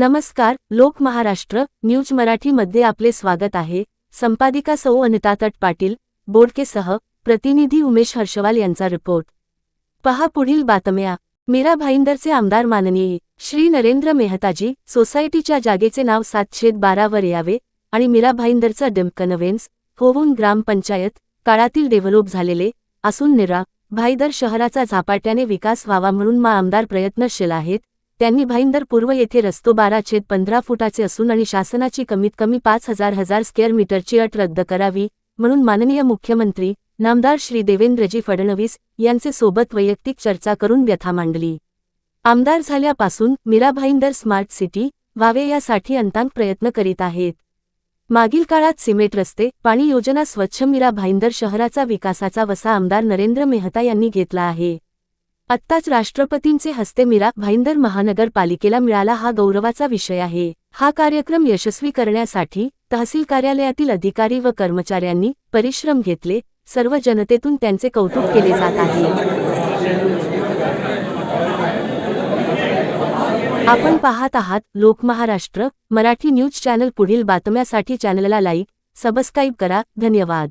नमस्कार लोक महाराष्ट्र न्यूज मराठीमध्ये आपले स्वागत आहे. संपादिका सौ अनितातट पाटील बोडकेसह प्रतिनिधी उमेश हर्षवाल यांचा रिपोर्ट. पहा पुढील बातम्या. मीरा भाईंदरचे आमदार माननीय श्री नरेंद्र मेहताजी सोसायटीच्या जागेचे नाव सातशे बारावर यावे आणि मीरा भाईंदरचा डिमकनवेन्स होऊन ग्रामपंचायत काळातील डेव्हलप झालेले असून निरा भाईदर शहराचा झपाट्याने विकास व्हावा म्हणून मा आमदार प्रयत्नशील आहेत त्यांनी भाईंदर पूर्व येथे रस्तो बारा छेद पंधरा फुटाचे असून आणि शासनाची कमीत कमी पाच हजार हजार स्क्वेअर मीटरची अट रद्द करावी म्हणून माननीय मुख्यमंत्री नामदार श्री देवेंद्रजी फडणवीस यांचे सोबत वैयक्तिक चर्चा करून व्यथा मांडली. आमदार झाल्यापासून मीरा भाईंदर स्मार्ट सिटी व्हावे यासाठी अंतांग प्रयत्न करीत आहेत. मागील काळात सिमेंट रस्ते पाणी योजना स्वच्छ मीरा भाईंदर शहराचा विकासाचा वसा आमदार नरेंद्र मेहता यांनी घेतला आहे. आत्ताच राष्ट्रपतींचे हस्ते मीरा भाईंदर महानगरपालिकेला मिळाला हा गौरवाचा विषय आहे. हा कार्यक्रम यशस्वी करण्यासाठी तहसील कार्यालयातील अधिकारी व कर्मचाऱ्यांनी परिश्रम घेतले सर्व जनतेतून त्यांचे कौतुक केले जात आहे. आपण पाहत आहात लोक महाराष्ट्र मराठी न्यूज चॅनल पुढील बातम्यासाठी चॅनलला लाईक सबस्क्राईब करा धन्यवाद.